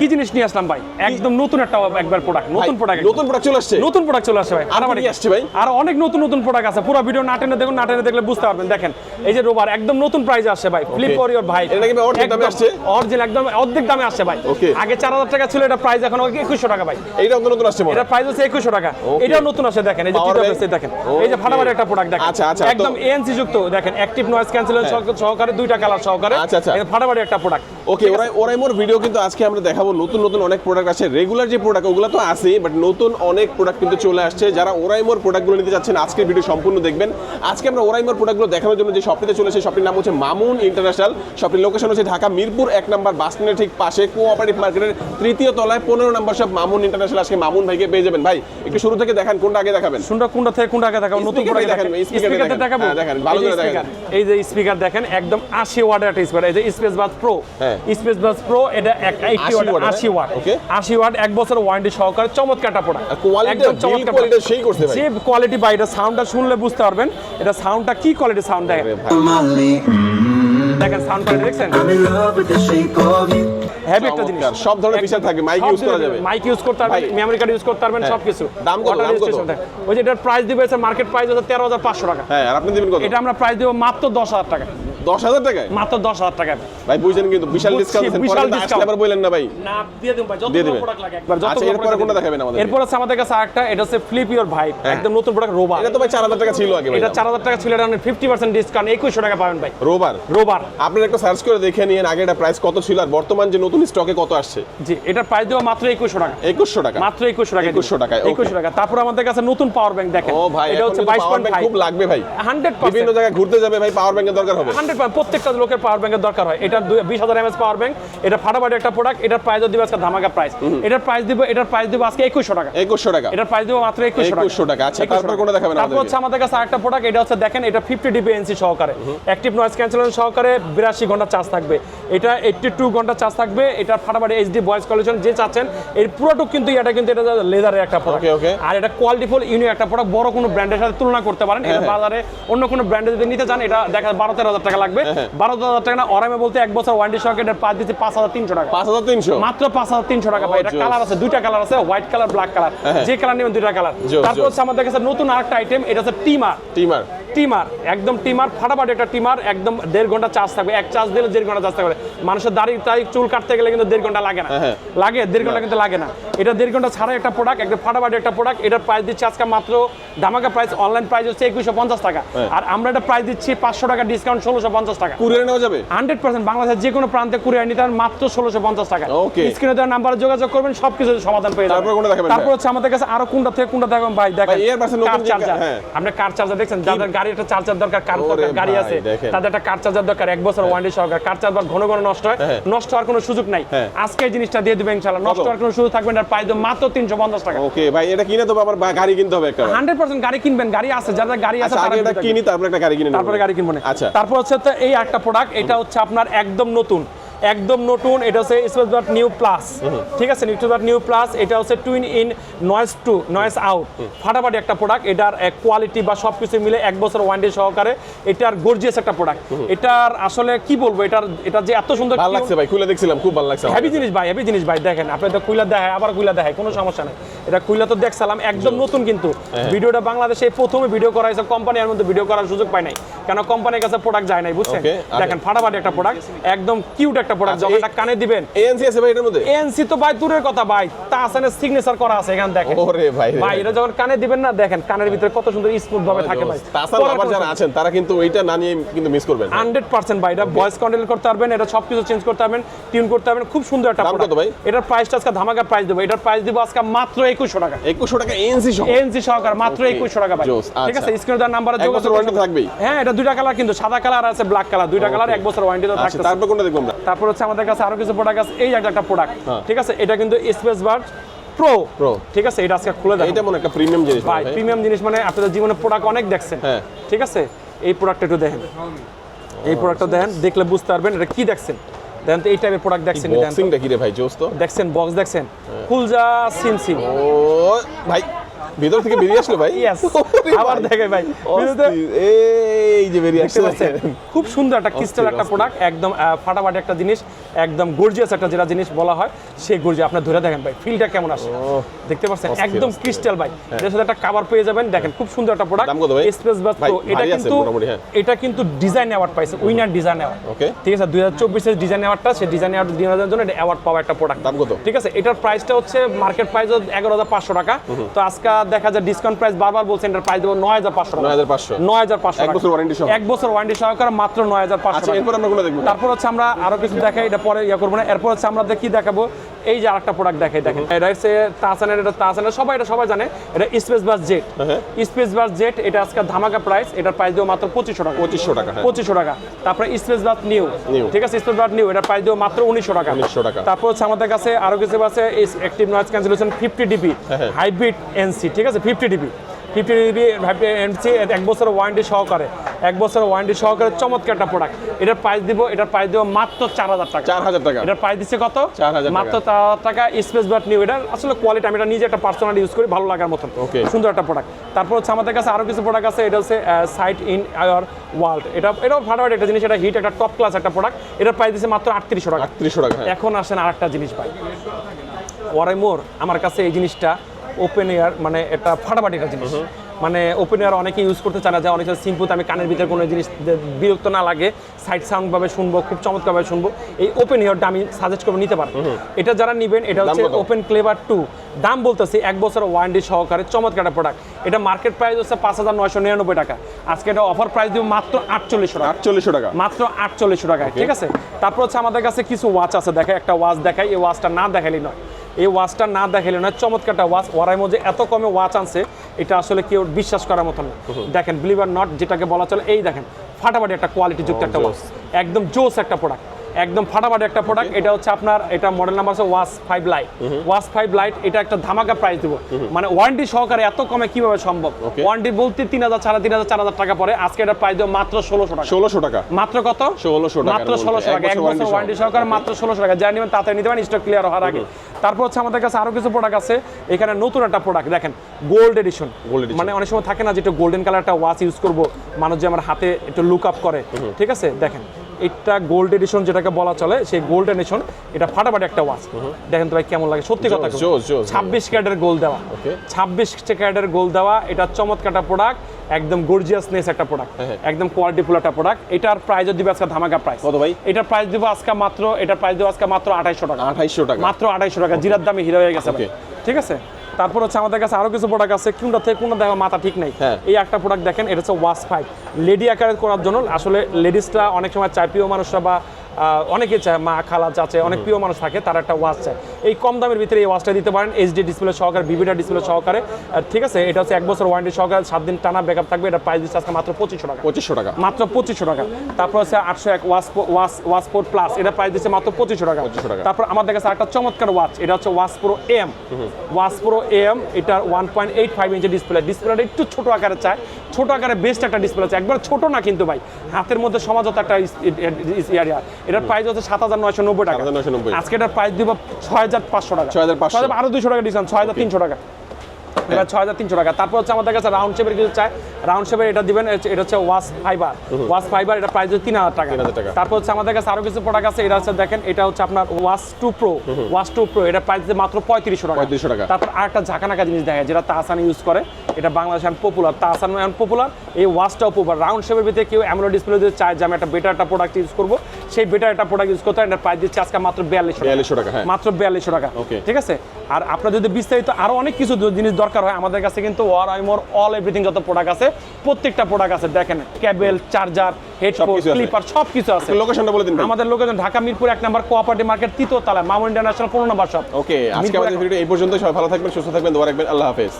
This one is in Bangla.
কি জিনিস নিয়ে আসলাম ভাই? একদম নতুন একটা একবার প্রোডাক্ট নতুন প্রোডাক্ট নতুন প্রোডাক্ট চলে আসছে? নতুন প্রোডাক্ট চলে আসছে ভাই আর নিয়ে আসছে ভাই? আর অনেক নতুন নতুন প্রোডাক্ট আছে পুরো ভিডিও না টেনে দেখুন না টেনে দেখলে বুঝতে পারবেন। দেখেন এই যে রোবার একদম নতুন প্রাইস আসছে ভাই ফ্লিপ ফর ইওর ভাই। এটা কি অর্ধেক দামে আসছে? অরিজিনাল একদম অর্ধেক দামে আসছে ভাই. আগে চার হাজার টাকা ছিল এটা প্রাইস এখন একুশশো টাকা ভাই। এইটা নতুন নতুন আসছে এটা প্রাইস হচ্ছে একুশশো টাকা। Okay. এটাও নতুন আছে দেখেন এই যে টিটা bank? দেখেন এই যে. ফাটাফাটি একটা প্রোডাক্ট দেখেন। আচ্ছা, আচ্ছা, একদম এএনসি যুক্ত দেখেন অ্যাক্টিভ নয়েজ ক্যান্সেলেশন সহকারে দুইটা কালার সহকারে। আচ্ছা, আচ্ছা। এটা ফাটাফাটি একটা প্রোডাক্ট ওকে ওরাই ওরাই মোর ভিডিও কিন্তু আজকে আমরা দেখাবো নতুন নতুন অনেক প্রোডাক্ট আছে রেগুলার যে প্রোডাক্ট ওগুলো তো আছে বাট নতুন অনেক প্রোডাক্ট কিন্তু চলে আসছে। যারা ওরাই মোর প্রোডাক্টগুলো নিতে যাচ্ছেন আজকের ভিডিও সম্পূর্ণ দেখবেন। আজকে আমরা ওরাই মোর প্রোডাক্টগুলো দেখানোর জন্য যে শপটিতে চলেছে শপটির নাম হচ্ছে মামুন ইন্টারন্যাশনাল শপটির লোকেশন হচ্ছে ঢাকা মিরপুর এক নম্বর বাস স্ট্যান্ডের ঠিক পাশে কোঅপারেটিভ মার্কেটের তৃতীয় তলায়। পনেরো নম্বর শপ মামুন ইন্টারন্যাশনাল আজকে মামুন ভাইকে পেয়ে যাবেন। ভাই একটু শুরু থেকে দেখান কোনটা আগে দেখাবেন? শুনটা কোনটা থেকে কোনটা আগে দেখাবেন নতুন প্রোডাক্ট দেখান, দেখেন speaker স্পিকার দেখান। দেখাবো? হ্যাঁ, দেখান, ভালো করে দেখেন। এই যে স্পিকার দেখেন একদম 80 ওয়াটের একটা স্পিকার এই যে স্পেস বাস প্রো হ্যাঁ। স্পেস বাস প্রো এটা এক 80 ওয়াট 80 ওয়াট. 80 ওয়াট এক বছর ওয়ারেন্টি সহকারে চমৎকার একটা প্রোডাক্ট build সেই করছে ভাই। যে কোয়ালিটি বা এটা সাউন্ডটা শুনলে বুঝতে পারবেন এটা সাউন্ডটা কি কোয়ালিটি সাউন্ড দেখেন দেখেন সাউন্ড কোয়ালিটি দেখছেন. হেভি একটা জিনিস সব ধরনের feature থাকবে, mic use করা যাবে। মাইক ইউজ করতে পারবেন। মেমরি কার্ড ইউজ করতে পারবেন হ্যাঁ। সবকিছু দাম কত? দাম কত? ওই যে এটার প্রাইস দিবে মার্কেট প্রাইস হচ্ছে তেরো হাজার পাঁচশো টাকা হ্যাঁ আর আপনি দিবেন কত এটা আমরা প্রাইস দেবো মাত্র দশ হাজার টাকা দশ হাজার টাকায়? মাত্র দশ হাজার টাকা ভাই বুঝছেন কিন্তু বিশাল ডিসকাউন্ট বিশাল discount। আবার বললেন না ভাই। না দিয়ে দেবো ভাই যত প্রোডাক্ট লাগে একবার যত আচ্ছা, এরপরে কোনটা দেখাবেন আমাদের? এরপর আছে আমাদের কাছে আরেকটা এটা হচ্ছে ফ্লিপ ইওর ভাই একদম নতুন প্রোডাক্ট রোবার এটা তো ভাই চার হাজার টাকা ছিল আগে ভাই। এটা চার হাজার টাকা ছিল এটা ফিফটি পার্সেন্ট ডিসকাউন্ট একুশশো টাকা পাবেন ভাই। রোবার রোবার আপনারা একটু সার্চ করে দেখে নিন আগে এটা প্রাইস কত ছিল আর বর্তমান যে নতুন স্টকে কত আসছে। জি এটার প্রাইস দেবো মাত্র একুশশো টাকা। একুশশো টাকা? মাত্র একুশশো টাকা। 2100 টাকায়, okay. একুশশো টাকা। তারপর আমাদের কাছে নতুন পাওয়ার ব্যাংক দেখেন। ও ভাই এটা হচ্ছে কিন্তু বাইশ power পয়েন্ট bank ফাইভ খুব লাগবে ভাই। হান্ড্রেড বিভিন্ন জায়গায় ঘুরতে যাবে ভাই পাওয়ার ব্যাংকের দরকার হবে। হান্ড্রেড প্রত্যেকটা লোকের পাওয়ার ব্যাংকের দরকার হয়। এটা বিশ হাজার এমএস পাওয়ার ব্যাংক এটা ফাটাফাটি একটা প্রোডাক্ট এটার প্রাইস দিব আজকে ধামাকা প্রাইস এটার প্রাইস দিব এটার প্রাইস দিব আজকে একুশশো টাকা। একুশশো টাকা। এটার প্রাইস দিব মাত্র একুশশো টাকা। আচ্ছা, 2100 তারপর কোনটা দেখাবেন তারপর হচ্ছে আমাদের কাছে আরেকটা প্রোডাক্ট এটা হচ্ছে দেখেন এটা ফিফটি ডিপি এনসি সহকারে অ্যাক্টিভ নয়েজ ক্যান্সেলেশন সহকারে বিরাশি ঘণ্টা চার্জ থাকবে। এটা এইটটি টু ঘণ্টা চার্জ থাকবে। এটা ফাটাফাটি এইচডি ভয়েস কলিউশন যে চাচ্ছেন এর পুরোটুক কিন্তু এটা কিন্তু এটা লেদারের একটা প্রোডাক্ট. আর এটা কোয়ালিটিফুল ইউনিক একটা প্রোডাক্ট বড় কোনো ব্র্যান্ডের সাথে তুলনা করতে পারেন। হ্যাঁ, এটা বাজারে অন্য কোনো ব্র্যান্ডে যদি নিতে চান এটা দেখা বারো তেরো হাজার টাকা লাগবে। হ্যাঁ, বারো হাজার টাকা না অরামে বলতে এক বছর ওয়ারেন্টি সকেটের পাঁচ দিচ্ছে পাঁচ হাজার তিনশো টাকা। পাঁচ হাজার তিনশো? মাত্র পাঁচ হাজার তিনশো টাকা ভাই এটা কালার আছে দুইটা কালার আছে হোয়াইট কালার ব্ল্যাক কালার হ্যাঁ। যে কালার নেবেন দুইটা কালার তারপর হচ্ছে আমাদের কাছে নতুন আরেকটা আইটেম এটা হচ্ছে টিমার টিমার টিমার একদম টিমার ফাটাফাটি একটা টিমার একদম দেড় ঘণ্টা চার্জ থাকবে। এক চার্জ দিলে দেড় ঘণ্টা চার্জ থাকবে। মানুষের দাড়ি তাই চুল কাটতে গেলে কিন্তু দেড় ঘণ্টা লাগে না। হ্যাঁ, হ্যাঁ। লাগে দেড় ঘণ্টা কিন্তু লাগে না। এটা দেড় ঘণ্টা ছাড়া একটা প্রোডাক্ট একদম ফাটাফাটি একটা প্রোডাক্ট এটার প্রাইস দিচ্ছে আজকে মাত্র ধামাকা প্রাইস অনলাইন প্রাইস হচ্ছে একুশশো পঞ্চাশ টাকা। হ্যাঁ। আর আমরা এটা প্রাইস দিচ্ছি পাঁচশো টাকা ডিসকাউন্ট ষোলোশো পঞ্চাশ টাকা। কুরিয়ারে নেওয়া যাবে? হান্ড্রেড পার্সেন্ট বাংলাদেশের যে কোনো প্রান্তে কুরিয়ার নিতে পারেন মাত্র ষোলোশো পঞ্চাশ টাকা. স্ক্রিনে দেওয়ার নাম্বারে যোগাযোগ করবেন সব কিছু সমাধান পেয়ে যাবেন। তারপর? হচ্ছে আমাদের কাছে আরও কোনটা থেকে কোনটা দেখাবেন ভাই? দেখেন কার চার্জার। আপনি কার চার্জার দেখছেন যাদের গাড়ি একটা চার্জার দরকার কার দরকার গাড়ি আছে। তাদের একটা কার চার্জার দরকার এক বছর ওয়ারেন্টি সহকার। কার চার্জার ঘন ঘন নষ্ট হয় হ্যাঁ। নষ্ট হওয়ার কোনো সুযোগ নাই। হ্যাঁ। আজকে এই জিনিসটা দিয়ে দিবেন ইনশাআল্লাহ। নষ্ট হওয়ার কোনো সুযোগ থাকবে না প্রাইস মাত্র তিনশো পঞ্চাশ টাকা। ওকে ভাই এটা কিনে তো আবার গাড়ি কিনতে হবে একটা। হান্ড্রেড পার্সেন্ট গাড়ি কিনবেন গাড়ি আছে যাদের গাড়ি আছে আচ্ছা তারা এটা কিনি তারপর একটা গাড়ি কিনে। তারপরে গাড়ি কিনবো আচ্ছা। তারপর হচ্ছে এই একটা প্রোডাক্ট এটা হচ্ছে আপনার একদম নতুন। একদম নতুন এটা হচ্ছে স্পেসবার্ট নিউ প্লাস। ঠিক আছে স্পেসবার্ট নিউ প্লাস এটা হচ্ছে twin in noise to noise out ফাটাফাটি একটা প্রোডাক্ট এটার কোয়ালিটি বা সব কিছু মিলে এক বছর ওয়ারেন্টি সহকারে এটার গর্জিয়াস একটা প্রোডাক্ট এটার আসলে কি বলব এটার এটা যে এত সুন্দর ভালো লাগছে ভাই খুলে দেখছিলাম খুব ভালো লাগছে হেভি জিনিস ভাই হেভি জিনিস ভাই দেখেন আপনি তো কুইলা দেখায় আবার কুইলা দেখায় কোনো সমস্যা নেই। এটা কুইলা তো দেখছিলাম একদম নতুন কিন্তু। হ্যাঁ। ভিডিওটা বাংলাদেশে প্রথমে ভিডিও করা হয়েছে কোম্পানির মধ্যে ভিডিও করার সুযোগ পায় নাই। কেন কোম্পানির কাছে প্রোডাক্ট যায় নাই বুঝছেন? আচ্ছা। দেখেন ফাটাফাটি একটা প্রোডাক্ট একদম কিউট একটা প্রোডাক্ট যখন এটা কানে দিবেন। ANC আছে ভাই এটার মধ্যে? এনসি তো ভাই দূরের কথা ভাই তা আসানে সিগনেচার করা আছে এখানে দেখেন। ওরে ভাই ভাই এটা যখন কানে দিবেন না দেখেন কানের ভিতরে কত সুন্দর স্মুথ ভাবে থাকে ভাই। তাছাড়া আবার যারা আছেন তারা কিন্তু ওইটা না নিয়ে কিন্তু মিস করবেন। হান্ড্রেড পার্সেন্ট ভাই এটা ভয়েস কন্ট্রোল করতে পারবেন এটা সব কিছু চেঞ্জ করতে পারবেন টিউন করতে পারবেন খুব সুন্দর একটা প্রোডাক্ট ভাই? এটার প্রাইসটা আজকে ধামাকা প্রাইস দেবো। এটার প্রাইস দিব আজকে মাত্র একুশশো টাকা। একুশশো টাকা এনসি এনসি সহকার মাত্র একুশশো টাকা ঠিক আছে। স্ক্রিনে দেওয়ার নাম্বারে এক ওয়ারেন্টি থাকবেই? হ্যাঁ এটা দুইটা কালার কিন্তু সাদা কালার আছে ব্ল্যাক কালার দুইটা কালার এক বছর ওয়ারেন্টি তো তারপর কোনটা দেখব আমরা? তারপর হচ্ছে আমাদের কাছে আরও কিছু প্রোডাক্ট আছে এই একটা প্রোডাক্ট। ঠিক আছে এটা কিন্তু স্পেস বার্ড প্রো Pro। ঠিক আছে এটা আজকে খুলে এটা মনে একটা প্রিমিয়াম জিনিস ভাই ভাই। প্রিমিয়াম জিনিস মানে আপনাদের জীবনে প্রোডাক্ট অনেক দেখছেন। হ্যাঁ। ঠিক আছে এই প্রোডাক্টটা একটু দেখেন। এই প্রোডাক্টটা দেখেন দেখলে বুঝতে পারবেন এটা কি দেখছেন। দেখেন তো এই টাইপের প্রোডাক্ট দেখছেন বক্সিং দেখি রে ভাই জোস তো। দেখছেন বক্স দেখছেন। হ্যাঁ। ফুলজা সিম সিম ও ভাই। ভিতর থেকে বেরিয়ে আসলো ভাই? আবার। দেখে ভাই। এই যে বেরিয়ে আসছে খুব সুন্দর একটা ক্রিস্টাল একটা প্রোডাক্ট একদম ফাটাফাটি একটা জিনিস একদম গর্জিয়াস একটা যেটা জিনিস বলা হয় সেই গর্জিয়া আপনি ধরে দেখেন ভাই ফিলটা কেমন আসে? দেখতে পাচ্ছেন? একদম ক্রিস্টাল ভাই। এটার সাথে একটা কভার পেয়ে যাবেন। দেখেন খুব সুন্দর একটা প্রোডাক্ট? স্পেস বাস প্রো এটা কিন্তু হ্যাঁ। এটা কিন্তু ডিজাইন অ্যাওয়ার্ড পাইছে উইনার ডিজাইন অ্যাওয়ার্ড ওকে ঠিক আছে দুই হাজার চব্বিশের ডিজাইন অ্যাওয়ার্ডটা সেই ডিজাইন অ্যাওয়ার্ড দেওয়ার জন্য এটা অ্যাওয়ার্ড পাওয়া একটা প্রোডাক্ট দাম কত? ঠিক আছে এটার প্রাইসটা হচ্ছে মার্কেট প্রাইস এগারো হাজার পাঁচশো টাকা। তো আজকে দেখা যায় ডিসকাউন্ট প্রাইস বারবার বলছেন এটার প্রাইস দেবো নয় হাজার পাঁচশো টাকা। 9,500 নয় হাজার পাঁচশো এক বছর সহ? এক বছর ওয়ারেন্টি সহকারে মাত্র নয় হাজার পাঁচশো আচ্ছা এরপর আমরা কোনটা দেখব? তারপর হচ্ছে আমরা আরও কিছু দেখাই এটা পরে ইয়া করব না। এরপর হচ্ছে আমরা দেখি দেখাবো এই যে আরেকটা প্রোডাক্ট দেখাই দেখেন। এটা হচ্ছে তাসানের এটা তাসানের সবাই এটা সবাই জানে। এটা space bass jet. Space bass jet এটা আজকে ধামাকা প্রাইস এটার প্রাইস দেবো মাত্র পঁচিশশো টাকা। পঁচিশশো টাকা হ্যাঁ। পঁচিশশো টাকা। তারপরে স্পেস বাস নিউ ঠিক আছে স্পেস বাস নিউ এটার প্রাইস দেবো মাত্র উনিশশো টাকা। 1900 টাকা। তারপর হচ্ছে আমাদের কাছে আরও কিছু আছে active noise cancellation fifty DB. Hybrid NC ঠিক আছে? Fifty DB fifty DB NC এক বছর ওয়ারেন্টি সহকারে। এক বছর ওয়ারেন্টি সহকারে চমৎকার একটা প্রোডাক্ট এটার প্রাইস দিব এটার প্রাইস দিব মাত্র চার হাজার টাকা। চার হাজার টাকা। এটার প্রাইস দিচ্ছে কত? 4,000 টাকা। মাত্র চার হাজার টাকা স্পেস বাট নিউ এটা আসলে কোয়ালিটি আমি এটা নিজে একটা পার্সোনাল ইউজ করি ভালো লাগার মতন. সুন্দর একটা প্রোডাক্ট তারপর হচ্ছে আমাদের কাছে আরও কিছু প্রোডাক্ট আছে এটা হচ্ছে সাইট ইন আওয়ার ওয়ার্ল্ড এটা এটাও ফাটাফাটি একটা জিনিস এটা হিট একটা টপ ক্লাস একটা প্রোডাক্ট এটার প্রাইস দিচ্ছে মাত্র আটত্রিশশো টাকা। আটত্রিশশো টাকা হ্যাঁ। এখন আসেন আরেকটা জিনিস ভাই। ওয়ারাই মোর আমার কাছে এই জিনিসটা ওপেন এয়ার মানে এটা ফাটাফাটি একটা জিনিস। মানে ওপেন এয়ার অনেকে ইউজ করতে চায় না যে অনেক সিম্পল আমি কানের ভিতরে কোনো জিনিস বিরক্ত না লাগে সাইড সাউন্ড ভাবে শুনব খুব চমৎকারভাবে শুনব এই ওপেন এয়ারটা আমি সাজেস্ট করব নিতে পারব। এটা যারা নিবেন এটা হচ্ছে ওপেন ক্লেভার টু দাম বলতেছি এক বছর ওয়ারেন্টি সহকারে চমৎকার একটা প্রোডাক্ট এটা মার্কেট প্রাইস হচ্ছে পাঁচ হাজার নয়শো নিরানব্বই টাকা। আজকে এটা অফার প্রাইস দিব মাত্র আটচল্লিশশো টাকা। আটচল্লিশশো টাকা। মাত্র আটচল্লিশশো টাকায় ঠিক আছে? তারপর হচ্ছে আমাদের কাছে কিছু ওয়াচ আছে দেখে একটা ওয়াচ দেখাই এই ওয়াচটা না দেখালি নয়। এই ওয়াচটা না দেখালে না চমৎকারটা ওয়াচ। ওয়ারাই মধ্যে এত কমে ওয়াচ আনছে এটা আসলে কেউ বিশ্বাস করার মতো না। দেখেন বিলিভার নট যেটাকে বলা চলে এই দেখেন ফাটাফাটি একটা কোয়ালিটি যুক্ত একটা ওয়াচ। একদম জোস একটা প্রোডাক্ট একদম ফাটাফাটি একটা প্রোডাক্ট এটা হচ্ছে আপনার এটা মডেল নাম্বার হচ্ছে ওয়াস ফাইভ লাইট ওয়াস ফাইভ লাইট এটা একটা ধামাকা প্রাইস দিব। মানে ওয়ারেন্টি সহকারে এত কমে কীভাবে সম্ভব? ওয়ারেন্টি বলতে তিন হাজার সাড়ে তিন হাজার চার হাজার টাকা পরে আজকে এটা প্রাইস দেবো মাত্র ষোলোশো টাকা। ষোলোশো টাকা। মাত্র কত? 1600 টাকার মাত্র ষোলোশো টাকা। এক বছর ওয়ারেন্টি সহকারে। মাত্র ষোলোশো টাকা। যা নেবেন তাড়াতাড়ি নিতে পারেন স্টক ক্লিয়ার হওয়ার আগে। তারপর হচ্ছে আমাদের কাছে আরও কিছু প্রোডাক্ট আছে। এখানে নতুন একটা প্রোডাক্ট দেখেন গোল্ড এডিশন। মানে অনেক সময় থাকে না যে একটু গোল্ডেন কালার একটা ওয়াচ ইউজ করব মানুষ যে আমার হাতে একটু লুক আপ করে। ঠিক আছে? দেখেন এটা গোল্ড এডিশন যেটাকে বলা চলে সেই গোল্ড এডিশন এটা ফাটাফাটি একটা ওয়াচ দেখেন তো ভাই কেমন লাগে সত্যি কথা। ছাব্বিশ ক্যারেটের গোল দেওয়া. ছাব্বিশ ক্যারেটের গোল দেওয়া এটা চমৎকার প্রোডাক্ট একদম গর্জিয়াসনেস একটা প্রোডাক্ট হ্যাঁ। একদম কোয়ালিটিফুল একটা প্রোডাক্ট এটার প্রাইসও দিবে আজকে ধামাকা প্রাইস কত ভাই? এটার প্রাইস দিব আজকে মাত্র এটার প্রাইস দিব আজকে মাত্র আঠাইশশো টাকা। আঠাইশশো টাকা। মাত্র আঠাইশশো টাকা জিরার দামে হিরো হয়ে গেছে ঠিক আছে? তারপর হচ্ছে আমাদের কাছে আরও কিছু প্রোডাক্ট আছে কোনটা থেকে কোনটা দেখা মাথা ঠিক নাই। হ্যাঁ। এই একটা প্রোডাক্ট দেখেন এটা হচ্ছে ওয়াশ ফাইভ লেডি আকারে করার জন্য আসলে লেডিসরা অনেক সময় চায় প্রিয় মানুষরা বা অনেকে চায় মা খালা চাচে অনেক প্রিয় মানুষ থাকে তারা একটা ওয়াশ চায়। এই কম দামের ভিতরে এই ওয়াচটা দিতে পারেন এইচডি ডিসপ্লে সহকারে বিভিটা ডিসপ্লে সহকারে। ঠিক আছে এটা হচ্ছে এক বছর ওয়ারেন্টি সহকারে সাত দিন টানা ব্যাকআপ থাকবে এটা প্রাইস দিচ্ছে আজকে মাত্র পঁচিশশো টাকা। পঁচিশশো টাকা। মাত্র পঁচিশশো টাকা। তারপর হচ্ছে আটশো এক wash wash wash four plus এটা প্রাইস দিচ্ছে মাত্র পঁচিশশো টাকা। 2500 টাকা। তারপর আমাদের কাছে একটা চমৎকার ওয়াচ এটা হচ্ছে ওয়াস প্রো এম ওয়াস প্রো এম এটার one point eight five inch display ডিসপ্লেটা একটু ছোট আকারে চায় ছোট আকারে বেস্ট একটা ডিসপ্লে আছে। একবার ছোট না কিন্তু ভাই হাতের মধ্যে সমাজত একটা এরিয়া এটার প্রাইস হচ্ছে সাত হাজার নয়শো নব্বই টাকা। 7,990 আজকে এটার প্রাইস দিব ছয় হাজার পাঁচশো টাকা। 6,500 আরও দুশো টাকা ডিসকাউন্ট ছয় হাজার তিনশো টাকা। এবার ছয় হাজার তিনশো টাকা। তারপর হচ্ছে আমাদের কাছে রাউন্ড শেপের কিছু চাই। রাউন্ড শেপের এটা দিবেন এটা- হচ্ছে ওয়াস ফাইবার ওয়াস ফাইবার এটা প্রাইস তিন হাজার টাকা। 3,000 টাকা। তারপর হচ্ছে আমাদের কাছে আরও কিছু প্রোডাক্ট আছে। এটা হচ্ছে দেখেন এটা হচ্ছে আপনার ওয়াস টু প্রো ওয়াস টু প্রো এটা প্রাইস মাত্র পঁয়ত্রিশশো টাকা। 3500 টাকা। তারপর আরেকটা ঝাঁকানাকা জিনিস দেখা যায়, যেটা তাহসান ইউজ করে। এটা বাংলাদেশ এখন পপুলার তাহসান এখন পপুলার এই ওয়াচটাও পপুলার রাউন্ড শেপের ভিতরে কেউ অ্যামোলো ডিসপ্লে দিয়ে চায় যে আমি একটা বেটার একটা প্রোডাক্ট ইউজ করব। সেই বেটার একটা প্রোডাক্ট ইউজ করতে হয় এটা প্রাইস দিচ্ছে আজকে মাত্র বিয়াল্লিশশো বিয়াল্লিশশো টাকা হ্যাঁ। মাত্র বিয়াল্লিশশো টাকা. ঠিক আছে? আর আপনার যদি বিস্তারিত আরও অনেক কিছু জিনিস দরকার হয় আমাদের কাছে কিন্তু ওয়ার আইমোর অল এভরিথিং যত প্রোডাক্ট আছে প্রত্যেকটা প্রোডাক্ট আছে। দেখেন কেবল চার্জার হেডফোন ক্লিপার সব কিছু আছে। লোকেশনটা বলে দিন আমাদের লোকেজন ঢাকা মিরপুর এক নম্বর কোঅপারেটিভ মার্কেট তৃতীয় তলায়। মামুন ইন্টারন্যাশনাল পনেরো নম্বর শপ ওকে আজকে আমাদের ভিডিও এই পর্যন্ত সবাই ভালো থাকবেন সুস্থ থাকবেন। দোয়া রাখবেন। আল্লাহ হাফেজ।